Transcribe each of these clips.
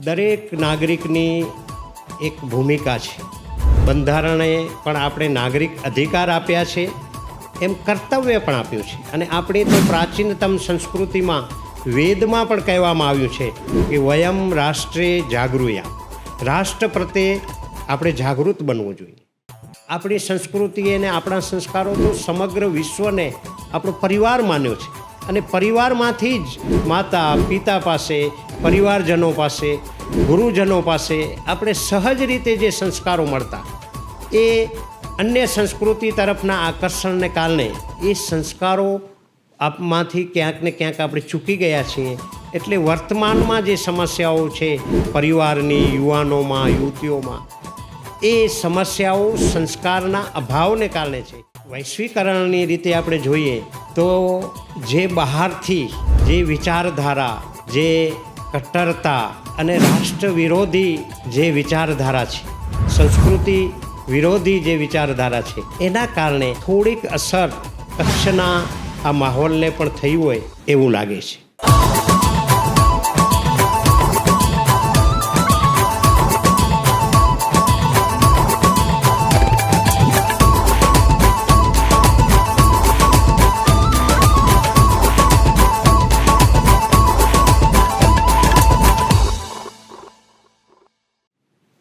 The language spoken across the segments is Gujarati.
દરેક નાગરિકની એક ભૂમિકા છે. બંધારણે પણ આપણે નાગરિક અધિકાર આપ્યા છે, એમ કર્તવ્ય પણ આપ્યું છે. અને આપણી તો પ્રાચીનતમ સંસ્કૃતિમાં વેદમાં પણ કહેવામાં આવ્યું છે કે વયમ રાષ્ટ્રે જાગૃયા. રાષ્ટ્ર પ્રત્યે આપણે જાગૃત બનવું જોઈએ. આપણી સંસ્કૃતિ અને આપણા સંસ્કારો તો સમગ્ર વિશ્વને આપણો પરિવાર માન્યો છે. અને પરિવારમાંથી જ માતા, પિતા પાસે, પરિવારજનો પાસે, ગુરુજનો પાસે આપણે સહજ રીતે જે સંસ્કારો મળતા, એ અન્ય સંસ્કૃતિ તરફના આકર્ષણને કારણે એ સંસ્કારો આપમાંથી ક્યાંક ને ક્યાંક આપણે ચૂકી ગયા છીએ. એટલે વર્તમાનમાં જે સમસ્યાઓ છે પરિવારની, યુવાનોમાં, યુવતીઓમાં, એ સમસ્યાઓ સંસ્કારના અભાવને કારણે છે. વૈશ્વિકરણની રીતે આપણે જોઈએ તો જે બહારથી જે વિચારધારા, જે કટ્ટરતા અને રાષ્ટ્ર વિરોધી જે વિચારધારા છે, સંસ્કૃતિ વિરોધી જે વિચારધારા છે, એના કારણે થોડીક અસર કચ્છના આ માહોલને પણ થઈ હોય એવું લાગે છે.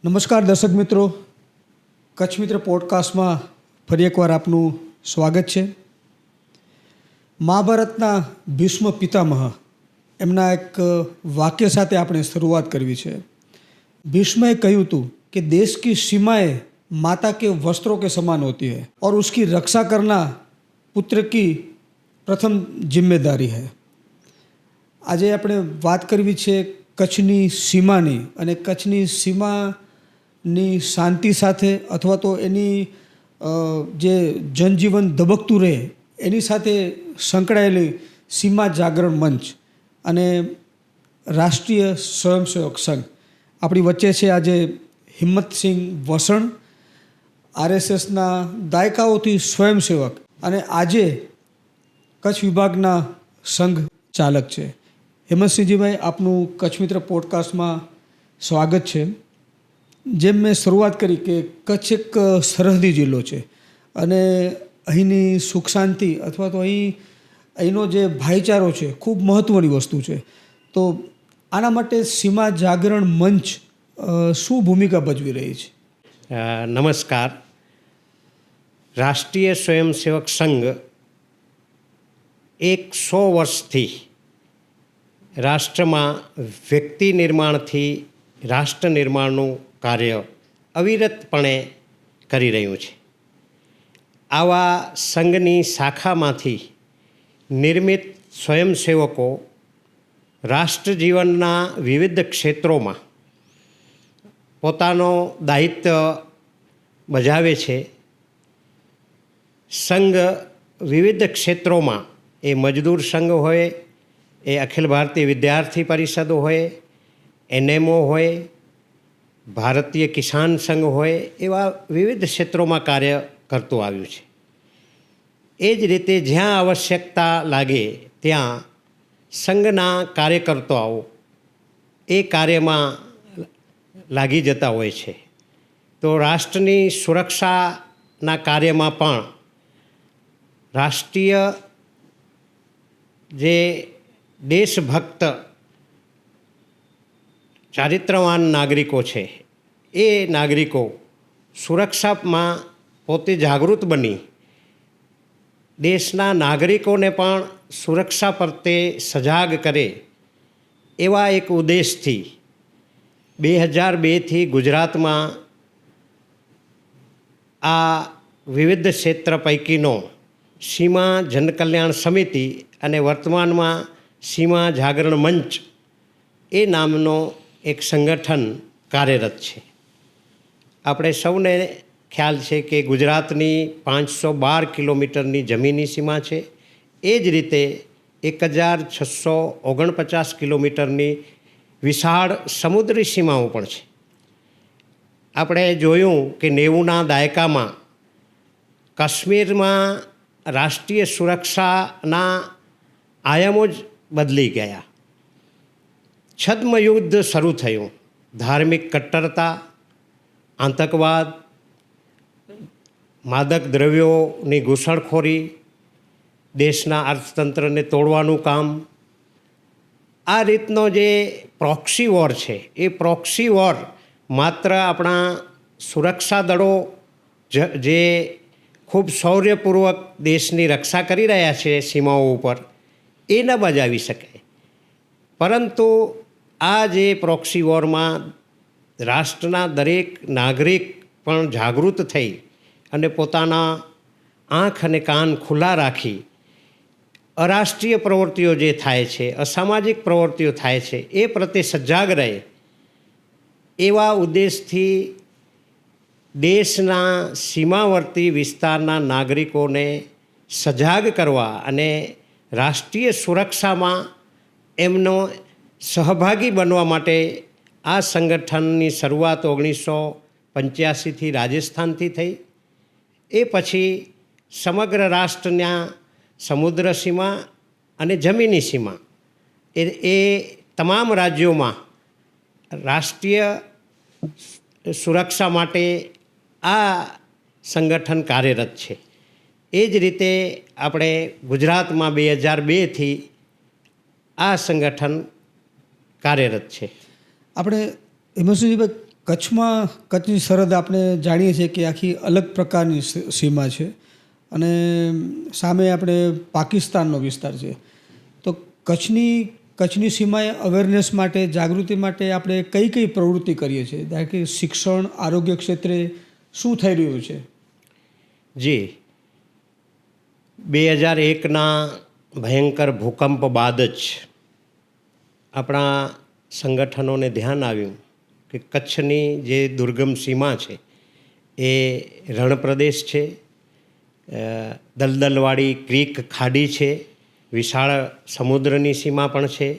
નમસ્કાર દર્શક મિત્રો કચ્છ મિત્ર પોડકાસ્ટમાં ફરી એકવાર આપનું સ્વાગત છે મહાભારતના ભીષ્મ પિતામહ એમના એક વાક્ય સાથે આપણે શરૂઆત કરવી છે भीष्म કહ્યું હતું કે देश की सीमाएं माता के वस्त्रों के समान होती है और उसकी रक्षा करना पुत्र की પ્રથમ જિમ્મેદારી है આજે આપણે વાત કરવી છે કચ્છની સીમાની અને કચ્છની સીમાની શાંતિ સાથે અથવા તો એની જે જનજીવન ધબકતું રહે, એની સાથે સંકળાયેલી સીમા જાગરણ મંચ અને રાષ્ટ્રીય સ્વયંસેવક સંઘ. આપણી વચ્ચે છે આજે હિંમતસિંહ વસણ, આરએસએસના દાયકાઓથી સ્વયંસેવક અને આજે કચ્છ વિભાગના સંઘ ચાલક છે. હેમંતસિંહજીભાઈ, આપનું કચ્છ મિત્ર પોડકાસ્ટમાં સ્વાગત છે. જેમ મેં શરૂઆત કરી કે કચ્છ એક સરહદી જિલ્લો છે. અને અહીંની સુખ શાંતિ અથવા તો અહીં, અહીંનો જે ભાઈચારો છે, ખૂબ મહત્ત્વની વસ્તુ છે. તો આના માટે સીમા જાગરણ મંચ શું ભૂમિકા ભજવી રહી છે? નમસ્કાર. રાષ્ટ્રીય સ્વયંસેવક સંઘ એક સો વર્ષથી રાષ્ટ્રમાં વ્યક્તિ નિર્માણથી રાષ્ટ્ર નિર્માણનું કાર્ય અવિરતપણે કરી રહ્યું છે. આવા સંઘની શાખામાંથી નિર્મિત સ્વયંસેવકો રાષ્ટ્ર જીવનના વિવિધ ક્ષેત્રોમાં પોતાનો દાયિત્વ બજાવે છે. સંઘ વિવિધ ક્ષેત્રોમાં એ મજદૂર સંઘ હોય, એ અખિલ ભારતીય વિદ્યાર્થી પરિષદો હોય, એનએમઓ હોય ભારતીય કિસાન સંઘ હોય એવા વિવિધ ક્ષેત્રોમાં કાર્ય કરતું આવ્યું છે. એ જ રીતે જ્યાં આવશ્યકતા લાગે ત્યાં સંઘના કાર્યકર્તાઓ એ કાર્યમાં લાગી જતા હોય છે. તો રાષ્ટ્રની સુરક્ષાના કાર્યમાં પણ રાષ્ટ્રીય જે દેશભક્ત ચારિત્રવાન નાગરિકો છે. એ નાગરિકો સુરક્ષામાં પોતે જાગૃત બની દેશના નાગરિકોને પણ સુરક્ષા પ્રત્યે સજાગ કરે એવા એક ઉદ્દેશથી બે હજાર બેથી ગુજરાતમાં આ વિવિધ ક્ષેત્ર પૈકીનો સીમા જનકલ્યાણ સમિતિ અને વર્તમાનમાં સીમા જાગરણ મંચ એ નામનો એક સંગઠન કાર્યરત છે. આપણે સૌને ખ્યાલ છે કે ગુજરાતની પાંચસો બાર કિલોમીટરની જમીની સીમા છે. એ જ રીતે એક હજાર છસો ઓગણપચાસ કિલોમીટરની વિશાળ સમુદ્રી સીમાઓ પણ છે. આપણે જોયું કે નેવુંના દાયકામાં કાશ્મીરમાં રાષ્ટ્રીય સુરક્ષાના આયામો જ બદલી ગયા. છદ્મ યુદ્ધ શરૂ થયું. ધાર્મિક કટ્ટરતા, આતંકવાદ, માદક દ્રવ્યોની ઘૂસણખોરી, દેશના અર્થતંત્રને તોડવાનું કામ. આ રીતનો જે પ્રોક્સી વોર છે, એ પ્રોક્સી વોર માત્ર આપણા સુરક્ષા દળો જ, જે ખૂબ શૌર્યપૂર્વક દેશની રક્ષા કરી રહ્યા છે સીમાઓ ઉપર, એ ન બજાવી શકે. પરંતુ આ જે પ્રોક્સી વોરમાં રાષ્ટ્રના દરેક નાગરિક પણ જાગૃત થઈ અને પોતાના આંખ અને કાન ખુલ્લા રાખી અરાષ્ટ્રીય પ્રવૃત્તિઓ જે થાય છે, અસામાજિક પ્રવૃત્તિઓ થાય છે, એ પ્રત્યે સજાગ રહે એવા ઉદ્દેશથી દેશના સીમાવર્તી વિસ્તારના નાગરિકોને સજાગ કરવા અને રાષ્ટ્રીય સુરક્ષામાં એમનો સહભાગી બનવા માટે આ સંગઠનની શરૂઆત ઓગણીસો પંચ્યાસીથી રાજસ્થાનથી થઈ. એ પછી સમગ્ર રાષ્ટ્રના સમુદ્ર સીમા અને જમીની સીમા એ એ તમામ રાજ્યોમાં રાષ્ટ્રીય સુરક્ષા માટે આ સંગઠન કાર્યરત છે. એ જ રીતે આપણે ગુજરાતમાં બે હજાર બેથી આ સંગઠન કાર્યરત છે. આપણે હિમાંશુજીભાઈ કચ્છમાં કચ્છની સરહદ આપણે જાણીએ છીએ કે આખી અલગ પ્રકારની સીમા છે અને સામે આપણે પાકિસ્તાનનો વિસ્તાર છે. તો કચ્છની કચ્છની સીમાએ અવેરનેસ માટે જાગૃતિ માટે આપણે કઈ કઈ પ્રવૃત્તિ કરીએ છીએ? કારણ કે શિક્ષણ આરોગ્ય ક્ષેત્રે શું થઈ રહ્યું છે? જી. બે હજાર એકના ભયંકર ભૂકંપ બાદ જ આપણા સંગઠનોને ધ્યાન આવ્યું કે કચ્છની જે દુર્ગમ સીમા છે, એ રણપ્રદેશ છે દલદલવાળી ક્રીક ખાડી છે, વિશાળ સમુદ્રની સીમા પણ છે.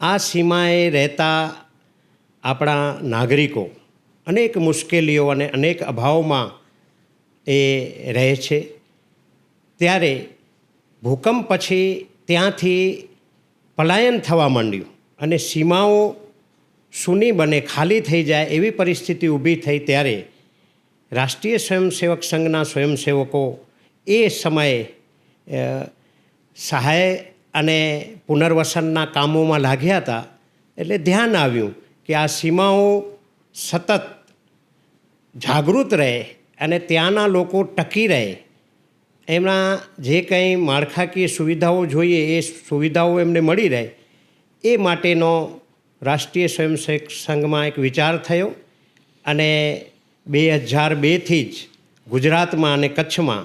આ સીમાએ રહેતા આપણા નાગરિકો અનેક મુશ્કેલીઓ અને અનેક અભાવમાં એ રહે છે. ત્યારે ભૂકંપ પછી ત્યાંથી પલાયન થવા માંડ્યું. અને સીમાઓ સૂની બને, ખાલી થઈ જાય એવી પરિસ્થિતિ ઊભી થઈ ત્યારે રાષ્ટ્રીય સ્વયંસેવક સંઘના સ્વયંસેવકો એ સમયે સહાય અને પુનર્વસનના કામોમાં લાગ્યા હતા. એટલે ધ્યાન આવ્યું કે આ સીમાઓ સતત જાગૃત રહે અને ત્યાંના લોકો ટકી રહે. એમના જે કંઈ માળખાકીય સુવિધાઓ જોઈએ એ સુવિધાઓ એમને મળી રહે. એ માટેનો રાષ્ટ્રીય સ્વયંસેવક સંઘમાં એક વિચાર થયો અને બે હજાર બેથી જ ગુજરાતમાં અને કચ્છમાં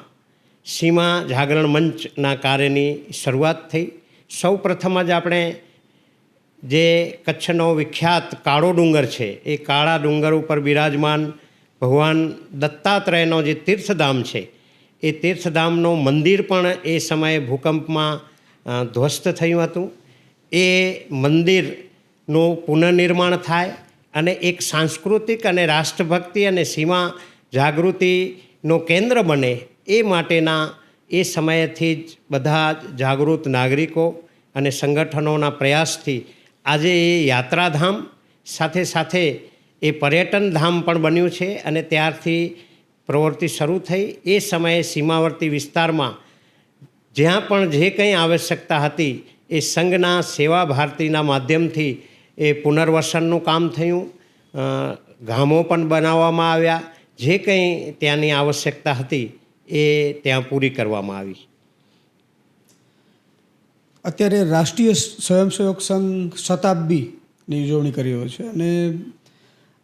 સીમા જાગરણ મંચના કાર્યની શરૂઆત થઈ. સૌ પ્રથમ જ આપણે જે કચ્છનો વિખ્યાત કાળો ડુંગર છે, એ કાળા ડુંગર ઉપર બિરાજમાન ભગવાન દત્તાત્રેયનો જે તીર્થધામ છે, એ તીર્થધામનું મંદિર પણ એ સમયે ભૂકંપમાં ધ્વસ્ત થયું હતું. એ મંદિરનું પુનઃનિર્માણ થાય અને એક સાંસ્કૃતિક અને રાષ્ટ્રભક્તિ અને સીમા જાગૃતિનું કેન્દ્ર બને એ માટેના એ સમયેથી જ બધા જાગૃત નાગરિકો અને સંગઠનોના પ્રયાસથી આજે એ યાત્રાધામ સાથે સાથે એ પર્યટન ધામ પણ બન્યું છે અને ત્યારથી પ્રવૃત્તિ શરૂ થઈ. એ સમયે સીમાવર્તી વિસ્તારમાં જ્યાં પણ જે કંઈ આવશ્યકતા હતી એ સંઘના સેવા ભારતીના માધ્યમથી એ પુનર્વસનનું કામ થયું. ગામો પણ બનાવવામાં આવ્યા. જે કંઈ ત્યાંની આવશ્યકતા હતી એ ત્યાં પૂરી કરવામાં આવી. અત્યારે રાષ્ટ્રીય સ્વયંસેવક સંઘ શતાબ્દીની ઉજવણી કરી રહ્યો છે અને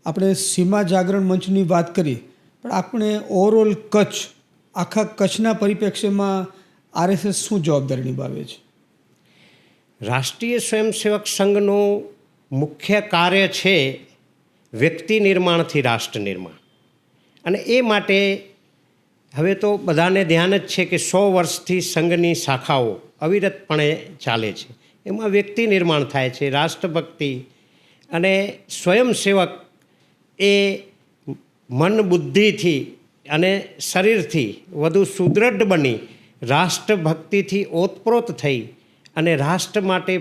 આપણે સીમા જાગરણ મંચની વાત કરી પણ આપણે ઓવરઓલ કચ્છ, આખા કચ્છના પરિપ્રેક્ષ્યમાં આરએસએસ શું જવાબદારી નિભાવે છે? રાષ્ટ્રીય સ્વયંસેવક સંઘનું મુખ્ય કાર્ય છે વ્યક્તિ નિર્માણથી રાષ્ટ્ર નિર્માણ. અને એ માટે હવે તો બધાને ધ્યાન જ છે કે સો વર્ષથી સંઘની શાખાઓ અવિરતપણે ચાલે છે. એમાં વ્યક્તિ નિર્માણ થાય છે, રાષ્ટ્રભક્તિ અને સ્વયંસેવક એ મન બુદ્ધિથી અને શરીરથી વધુ સુદૃઢ બની રાષ્ટ્રભક્તિથી ઓતપ્રોત થઈ અને રાષ્ટ્ર માટે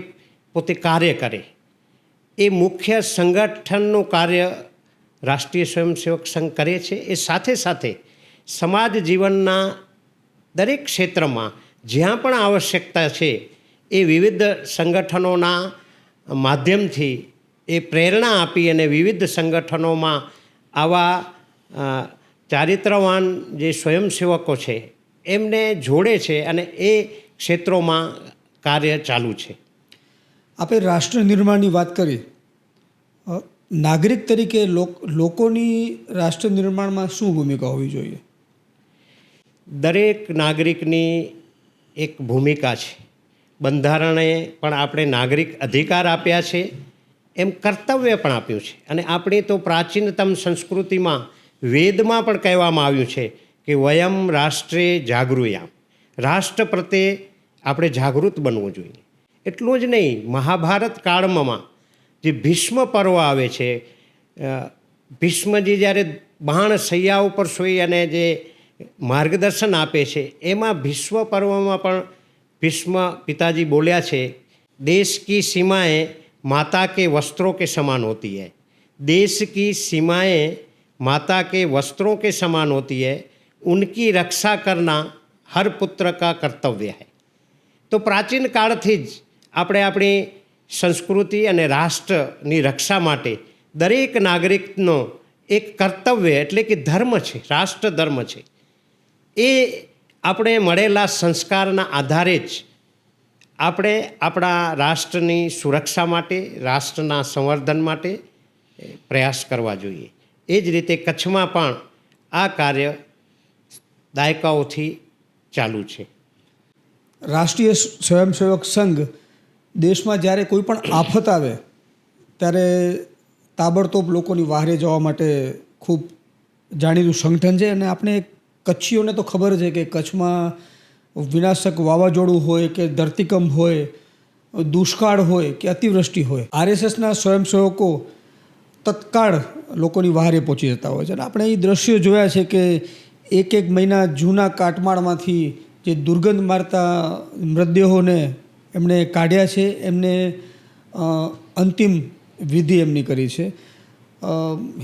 પોતે કાર્ય કરે. એ મુખ્ય સંગઠનનું કાર્ય રાષ્ટ્રીય સ્વયંસેવક સંઘ કરે છે. એ સાથે સાથે સમાજ જીવનના દરેક ક્ષેત્રમાં જ્યાં પણ આવશ્યકતા છે એ વિવિધ સંગઠનોના માધ્યમથી એ પ્રેરણા આપી અને વિવિધ સંગઠનોમાં આવા ચારિત્રવાન જે સ્વયંસેવકો છે એમને જોડે છે અને એ ક્ષેત્રોમાં કાર્ય ચાલુ છે. આપણે રાષ્ટ્ર નિર્માણની વાત કરી. નાગરિક તરીકે લોક- લોકોની રાષ્ટ્ર નિર્માણમાં શું ભૂમિકા હોવી જોઈએ? દરેક નાગરિકની એક ભૂમિકા છે. બંધારણે પણ આપણે નાગરિક અધિકાર આપ્યા છે એમ કર્તવ્ય પણ આપ્યું છે. અને આપણી તો પ્રાચીનતમ સંસ્કૃતિમાં વેદમાં પણ કહેવામાં આવ્યું છે કે વયમ રાષ્ટ્રે જાગૃયામ. રાષ્ટ્ર પ્રત્યે આપણે જાગૃત બનવું જોઈએ. એટલું જ નહીં, મહાભારત કાળમાં જે ભીષ્મ પર્વ આવે છે ભીષ્મજી જ્યારે બાણ સૈયા ઉપર સોઈ અને જે માર્ગદર્શન આપે છે, એમાં ભીષ્મ પર્વમાં પણ ભીષ્મ પિતાજી બોલ્યા છે, દેશ કી સીમાએ માતા કે વસ્ત્રો કે સમાન હોતી હૈ. દેશ કી સીમાએ માતા કે વસ્ત્રો કે સમાન હોતી है ઉનકી રક્ષા કરના હર પુત્ર કા कर्तव्य है તો પ્રાચીન કાળથી જ આપણે આપણી સંસ્કૃતિ અને રાષ્ટ્રની રક્ષા માટે દરેક નાગરિકનો એક કર્તવ્ય એટલે કે ધર્મ છે, રાષ્ટ્ર ધર્મ છે. એ આપણે મળેલા સંસ્કારના આધારે જ આપણે આપણા રાષ્ટ્રની સુરક્ષા માટે, રાષ્ટ્રના સંવર્ધન માટે પ્રયાસ કરવા જોઈએ. એ જ રીતે કચ્છમાં પણ આ કાર્ય દાયકાઓથી ચાલુ છે. રાષ્ટ્રીય સ્વયંસેવક સંઘ દેશમાં જ્યારે કોઈ પણ આફત આવે, ત્યારે તાબડતોબ લોકોની વાહરે જવા માટે ખૂબ જાણીતું સંગઠન છે અને આપણે કચ્છીઓને તો ખબર છે કે કચ્છમાં વિનાશક વાવાઝોડું હોય કે ધરતીકંપ હોય, દુષ્કાળ હોય કે અતિવૃષ્ટિ હોય, આરએસએસના સ્વયંસેવકો તત્કાળ લોકોની વાહરે પહોંચી જતા હોય છે. અને આપણે એ દ્રશ્યો જોયા છે કે એક એક મહિના જૂના કાટમાળમાંથી જે દુર્ગંધ મારતા મૃતદેહોને એમણે કાઢ્યા છે એમને અંતિમ વિધિ એમની કરી છે. અ,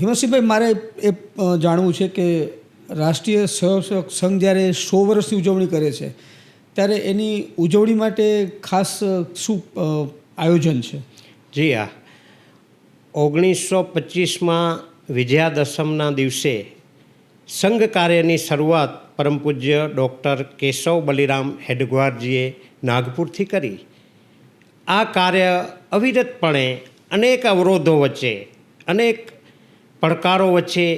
હિમસિંહભાઈ મારે એ જાણવું છે કે રાષ્ટ્રીય સ્વયંસેવક સંઘ જ્યારે સો વર્ષની ઉજવણી કરે છે ત્યારે એની ઉજવણી માટે ખાસ શું આયોજન છે? જી હા. ઓગણીસો પચીસમાં વિજયાદશમના દિવસે સંઘ કાર્યની શરૂઆત પરમ પૂજ્ય ડૉક્ટર કેશવ બલિરામ હેડગવારજીએ નાગપુરથી કરી. આ કાર્ય અવિરતપણે અનેક અવરોધો વચ્ચે, અનેક પડકારો વચ્ચે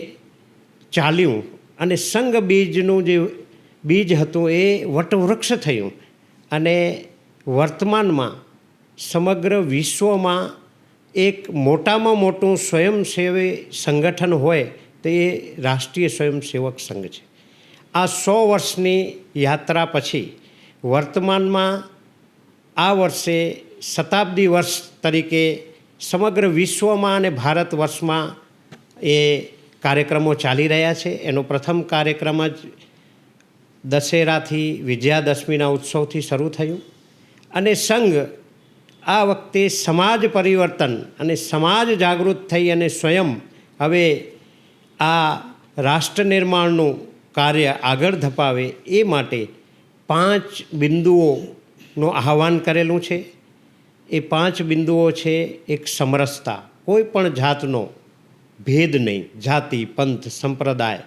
ચાલ્યું અને સંઘ બીજનું જે બીજ હતું એ વટવૃક્ષ થયું અને વર્તમાનમાં સમગ્ર વિશ્વમાં એક મોટામાં મોટું સ્વયંસેવી સંગઠન હોય તો એ રાષ્ટ્રીય સ્વયંસેવક સંઘ છે. આ સો વર્ષની યાત્રા પછી વર્તમાનમાં આ વર્ષે શતાબ્દી વર્ષ તરીકે સમગ્ર વિશ્વમાં અને ભારત વર્ષમાં એ કાર્યક્રમો ચાલી રહ્યા છે. એનો પ્રથમ કાર્યક્રમ જ દશેરાથી વિજયાદશમીના ઉત્સવથી શરૂ થયું. અને સંઘ આ વખતે સમાજ પરિવર્તન અને સમાજ જાગૃત થઈ અને સ્વયં હવે આ રાષ્ટ્ર નિર્માણનું કાર્ય આગળ ધપાવે એ માટે પાંચ બિંદુઓનું આહ્વાન કરેલું છે. એ પાંચ બિંદુઓ છે એક સમરસતા. કોઈ પણ જાતનો ભેદ નહીં. જાતિ, પંથ, સંપ્રદાય,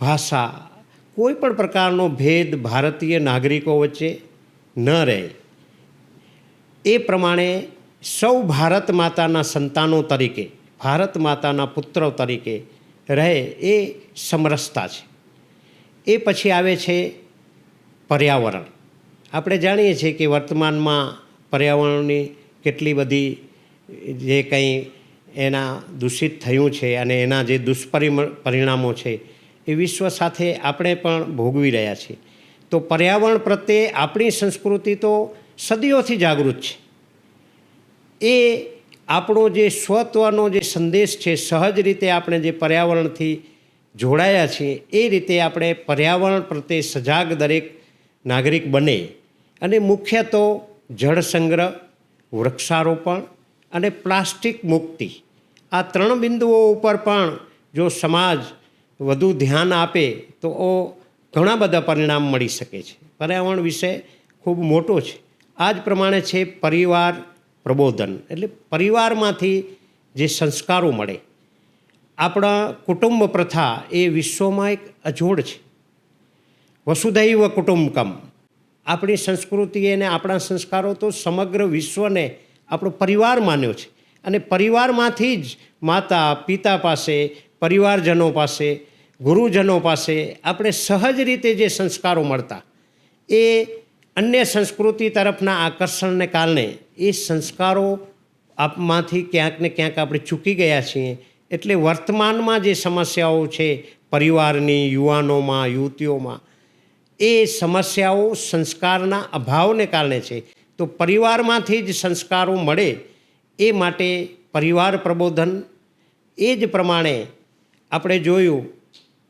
ભાષા, કોઈ પણ પ્રકારનો ભેદ ભારતીય નાગરિકો વચ્ચે ન રહે. એ પ્રમાણે સૌ ભારત માતાના સંતાનો તરીકે, ભારત માતાના પુત્રો તરીકે રહે એ સમરસતા છે. એ પછી આવે છે પર્યાવરણ. આપણે જાણીએ છીએ કે વર્તમાનમાં પર્યાવરણની કેટલી બધી જે કંઈ એના દૂષિત થયું છે અને એના જે દુષ્પરિમ, પરિણામો છે એ વિશ્વ સાથે આપણે પણ ભોગવી રહ્યા છીએ. તો પર્યાવરણ પ્રત્યે આપણી સંસ્કૃતિ તો સદીઓથી જાગૃત છે. એ આપણો જે સ્વત્વનો જે સંદેશ છે, સહજ રીતે આપણે જે પર્યાવરણથી જોડાયા છીએ, એ રીતે આપણે પર્યાવરણ પ્રત્યે સજાગ દરેક નાગરિક બને અને મુખ્ય તો જળ સંગ્રહ, વૃક્ષારોપણ અને પ્લાસ્ટિક મુક્તિ. આ ત્રણ બિંદુઓ ઉપર પણ જો સમાજ વધુ ધ્યાન આપે, તો ઘણા બધા પરિણામ મળી શકે છે. પર્યાવરણ વિશે ખૂબ મોટો છે. આ જ પ્રમાણે છે પરિવાર પ્રબોધન. એટલે પરિવારમાંથી જે સંસ્કારો મળે આપણા કુટુંબ પ્રથા એ વિશ્વમાં એક અજોડ છે. વસુધૈવ કુટુંબકમ. આપણી સંસ્કૃતિ અને આપણા સંસ્કારો તો સમગ્ર વિશ્વને આપણો પરિવાર માન્યો છે. અને પરિવારમાંથી જ માતા, પિતા પાસે, પરિવારજનો પાસે, ગુરુજનો પાસે આપણે સહજ રીતે જે સંસ્કારો મળતા, એ અન્ય સંસ્કૃતિ તરફના આકર્ષણને કારણે એ સંસ્કારો આપમાંથી ક્યાંક ને ક્યાંક આપણે ચૂકી ગયા છીએ. એટલે વર્તમાનમાં જે સમસ્યાઓ છે પરિવારની, યુવાનોમાં, યુવતીઓમાં, એ સમસ્યાઓ સંસ્કારના અભાવને કારણે છે. તો પરિવારમાંથી જ સંસ્કારો મળે એ માટે પરિવાર પ્રબોધન એ જ પ્રમાણે આપણે જોયું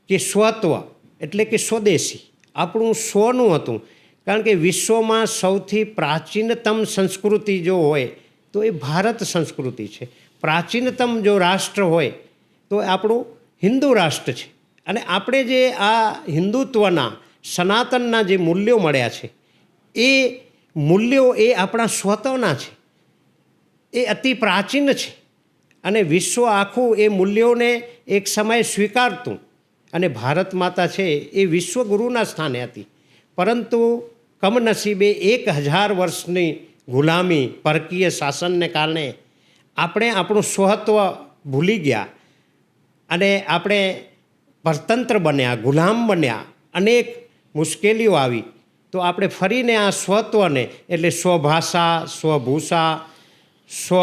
કે સ્વત્વ એટલે કે સ્વદેશી આપણું સ્વનું હતું. કારણ કે વિશ્વમાં સૌથી પ્રાચીનતમ સંસ્કૃતિ જો હોય તો એ ભારત સંસ્કૃતિ છે. પ્રાચીનતમ જો રાષ્ટ્ર હોય, તો આપણું હિન્દુ રાષ્ટ્ર છે. અને આપણે જે આ હિન્દુત્વના, સનાતનના જે મૂલ્યો મળ્યા છે, એ મૂલ્યો એ આપણા સ્વતઃના છે. એ અતિ પ્રાચીન છે. અને વિશ્વ આખું એ મૂલ્યોને એક સમયે સ્વીકારતું. અને ભારત માતા છે એ વિશ્વગુરુના સ્થાને હતી. પરંતુ કમનસીબે એક હજાર વર્ષની ગુલામી, પરકીય શાસનને કારણે આપણે આપણું સ્વત્વ ભૂલી ગયા અને આપણે પરતંત્ર બન્યા, ગુલામ બન્યા, અનેક મુશ્કેલીઓ આવી, તો આપણે ફરીને આ સ્વત્વને, એટલે સ્વભાષા, સ્વભૂષા, સ્વ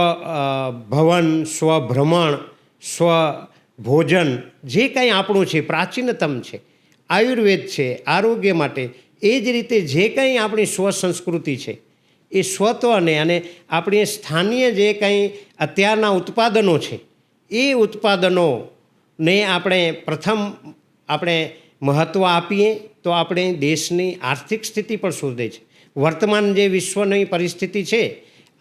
ભવન, સ્વભ્રમણ સ્વ ભોજન જે કંઈ આપણું છે, પ્રાચીનતમ છે, આયુર્વેદ છે, આરોગ્ય માટે, એ જ રીતે જે કંઈ આપણી સ્વ સંસ્કૃતિ છે એ સ્વત્વને અને આપણી સ્થાનીય જે કંઈ અત્યારના ઉત્પાદનો છે, એ ઉત્પાદનોને આપણે પ્રથમ આપણે મહત્ત્વ આપીએ તો આપણે દેશની આર્થિક સ્થિતિ પણ સુધરે છે. વર્તમાન જે વિશ્વની પરિસ્થિતિ છે,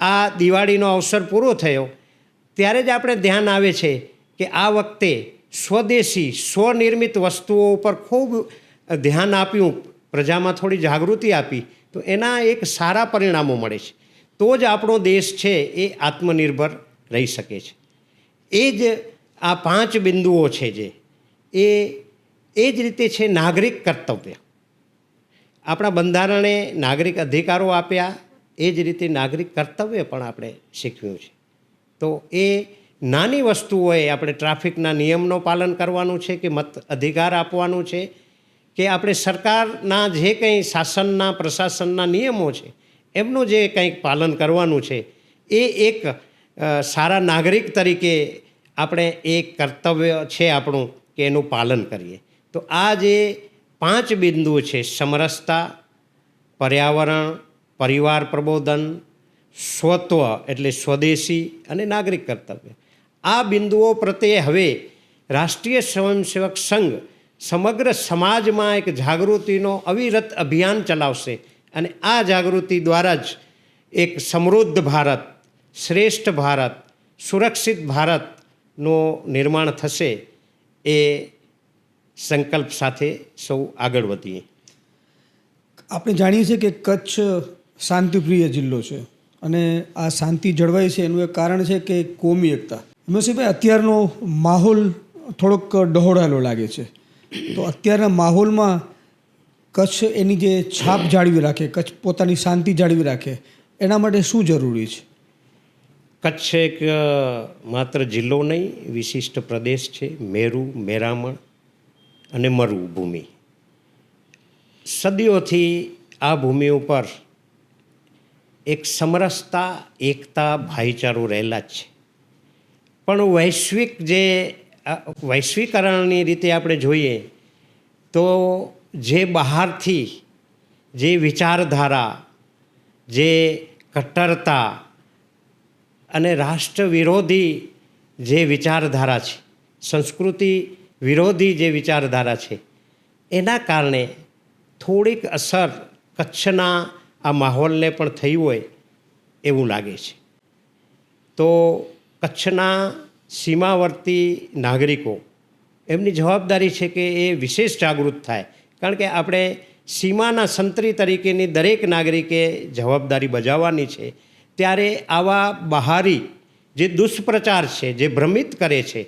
આ દિવાળીનો અવસર પૂરો થયો, ત્યારે જ આપણે ધ્યાન આવે છે કે આ વખતે સ્વદેશી, સ્વનિર્મિત વસ્તુઓ ઉપર ખૂબ ધ્યાન આપ્યું, પ્રજામાં થોડી જાગૃતિ આપી તો એના એક સારા પરિણામો મળે છે. તો જ આપણો દેશ છે એ આત્મનિર્ભર રહી શકે છે. એ જ આ પાંચ બિંદુઓ છે જે, એ એ જ રીતે છે નાગરિક કર્તવ્ય. આપણા બંધારણે નાગરિક અધિકારો આપ્યા, એ જ રીતે નાગરિક કર્તવ્ય પણ આપણે શીખવ્યું છે. તો એ નાની વસ્તુઓએ આપણે ટ્રાફિકના નિયમનો પાલન કરવાનું છે કે મત અધિકાર આપવાનું છે કે આપણે સરકારના જે કંઈ શાસનના, પ્રશાસનના નિયમો છે, એમનું જે કંઈક પાલન કરવાનું છે, એ એક સારા નાગરિક તરીકે આપણે એ કર્તવ્ય છે આપણું કે એનું પાલન કરીએ. તો આ જે પાંચ બિંદુઓ છે, સમરસતા, પર્યાવરણ, પરિવાર પ્રબોધન, સ્વત્વ એટલે સ્વદેશી અને નાગરિક કર્તવ્ય. આ બિંદુઓ પ્રત્યે હવે રાષ્ટ્રીય સ્વયંસેવક સંઘ સમગ્ર સમાજમાં એક જાગૃતિનો અવિરત અભિયાન ચલાવશે અને આ જાગૃતિ દ્વારા જ એક સમૃદ્ધ ભારત, શ્રેષ્ઠ ભારત, સુરક્ષિત ભારતનું નિર્માણ થશે એ સંકલ્પ સાથે સૌ આગળ વધીએ. આપણે જાણીએ છીએ કે કચ્છ શાંતિપ્રિય જિલ્લો છે અને આ શાંતિ જળવાય છે એનું એક કારણ છે કે કોમી એકતા. હિમસિંહભાઈ અત્યારનો માહોલ થોડોક ડહોળાયેલો લાગે છે. તો અત્યારના માહોલમાં કચ્છ એની જે છાપ જાળવી રાખે, કચ્છ પોતાની શાંતિ જાળવી રાખે, એના માટે શું જરૂરી છે? કચ્છ એક માત્ર જિલ્લો નહીં, વિશિષ્ટ પ્રદેશ છે. મેરુ, મેરામણ અને મરુભૂમિ. સદીઓથી આ ભૂમિ ઉપર એક સમરસતા, એકતા, ભાઈચારો રહેલા જ છે. પણ વૈશ્વિક જે વૈશ્વિકરણની રીતે આપણે જોઈએ તો જે બહારથી જે વિચારધારા, જે કટ્ટરતા અને રાષ્ટ્ર વિરોધી જે વિચારધારા છે, સંસ્કૃતિ વિરોધી જે વિચારધારા છે, એના કારણે થોડીક અસર કચ્છના આ માહોલને પણ થઈ હોય એવું લાગે છે. તો કચ્છના સીમાવર્તી નાગરિકો, એમની જવાબદારી છે કે એ વિશેષ જાગૃત થાય. કારણ કે આપણે સીમાના સંતરી તરીકેની દરેક નાગરિકે જવાબદારી બજાવવાની છે. ત્યારે આવા બહારી જે દુષ્પ્રચાર છે, જે ભ્રમિત કરે છે,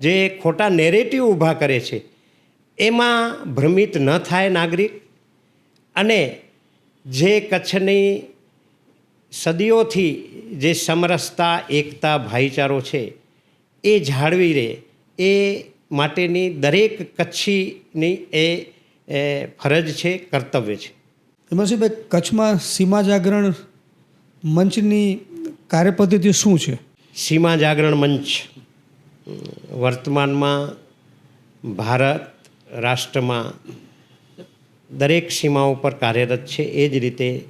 જે ખોટા નેરેટિવ ઊભા કરે છે, એમાં ભ્રમિત ન થાય નાગરિક અને જે કચ્છની સદીઓથી જે સમરસતા, એકતા, ભાઈચારો છે એ જાળવી રહે. એ માટેની દરેક કચ્છીની એ એ ફરજ છે કર્તવ્ય છે. હિમાંશુભાઈ કચ્છમાં સીમા જાગરણ મંચની કાર્યપદ્ધતિ શું છે? સીમા જાગરણ મંચ વર્તમાનમાં ભારત રાષ્ટ્રમાં દરેક સીમાઓ પર કાર્યરત છે. એ જ રીતે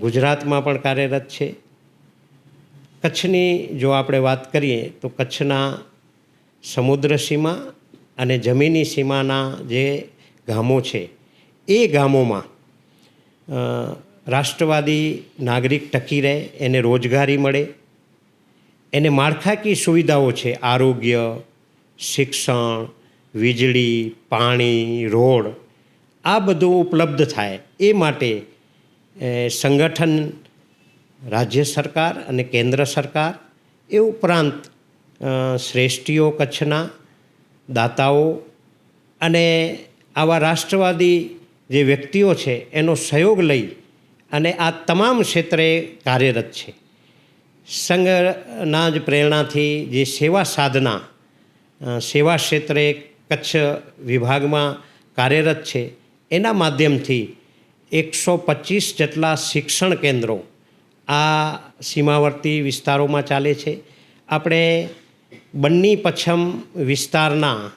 ગુજરાતમાં પણ કાર્યરત છે. કચ્છની જો આપણે વાત કરીએ તો કચ્છના સમુદ્ર સીમા અને જમીની સીમાના જે ગામો છે, એ ગામોમાં રાષ્ટ્રવાદી નાગરિક ટકી રહે, એને રોજગારી મળે, એને માળખાકીય સુવિધાઓ છે, આરોગ્ય, શિક્ષણ, વીજળી, પાણી, રોડ, આ બધું ઉપલબ્ધ થાય. એ માટે સંગઠન રાજ્ય સરકાર અને કેન્દ્ર સરકાર એ ઉપરાંત શ્રેષ્ઠીઓ કચ્છના દાતાઓ અને આવા રાષ્ટ્રવાદી જે વ્યક્તિઓ છે એનો સહયોગ લઈ અને આ તમામ ક્ષેત્રે કાર્યરત છે. સંઘના જ પ્રેરણાથી જે સેવા સાધના સેવા ક્ષેત્રે કચ્છ વિભાગમાં કાર્યરત છે, એના માધ્યમથી એકસો પચીસ જેટલા શિક્ષણ કેન્દ્રો આ સીમાવર્તી વિસ્તારોમાં ચાલે છે. આપણે બન્ની પચ્છમ વિસ્તારના,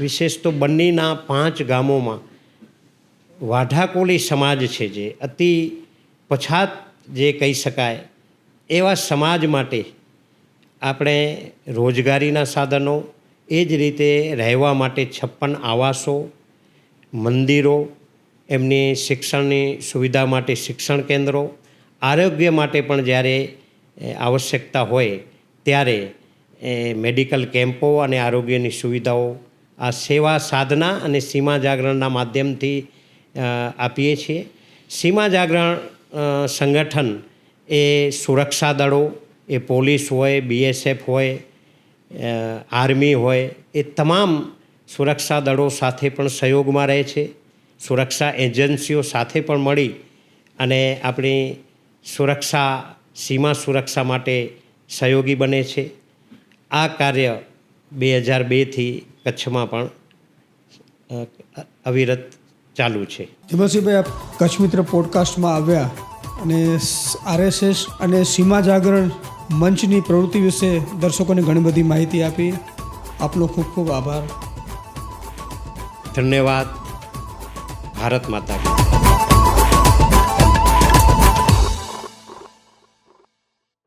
વિશેષ તો બન્નીના પાંચ ગામોમાં, વાઢાકોલી સમાજ છે જે, અતિ પછાત જે કહી શકાય, એવા સમાજ માટે આપણે રોજગારીના સાધનો, એ જ રીતે રહેવા માટે છપ્પન આવાસો, મંદિરો, એમની શિક્ષણની સુવિધા માટે શિક્ષણ કેન્દ્રો આરોગ્ય માટે પણ જ્યારે આવશ્યકતા હોય, ત્યારે મેડિકલ કેમ્પો અને આરોગ્યની સુવિધાઓ આ સેવા સાધના અને સીમા જાગરણના માધ્યમથી આપીએ છીએ. સીમા જાગરણ સંગઠન એ સુરક્ષા દળો, એ પોલીસ હોય, બીએસએફ હોય આર્મી હોય, એ તમામ સુરક્ષા દળો સાથે પણ સહયોગમાં રહે છે. સુરક્ષા એજન્સીઓ સાથે પણ મળી અને આપણી સુરક્ષા સીમા સુરક્ષા માટે સહયોગી બને છે. આ કાર્ય બે હજાર બેથી કચ્છમાં પણ અવિરત ચાલુ છે. ધીમસિંહભાઈ આપ કચ્છ મિત્ર પોડકાસ્ટમાં આવ્યા અને આરએસએસ અને સીમા જાગરણ મંચની પ્રવૃત્તિ વિશે દર્શકોને ઘણી બધી માહિતી આપી. આપનો ખૂબ ખૂબ આભાર. ધન્યવાદ. ભારત માતા.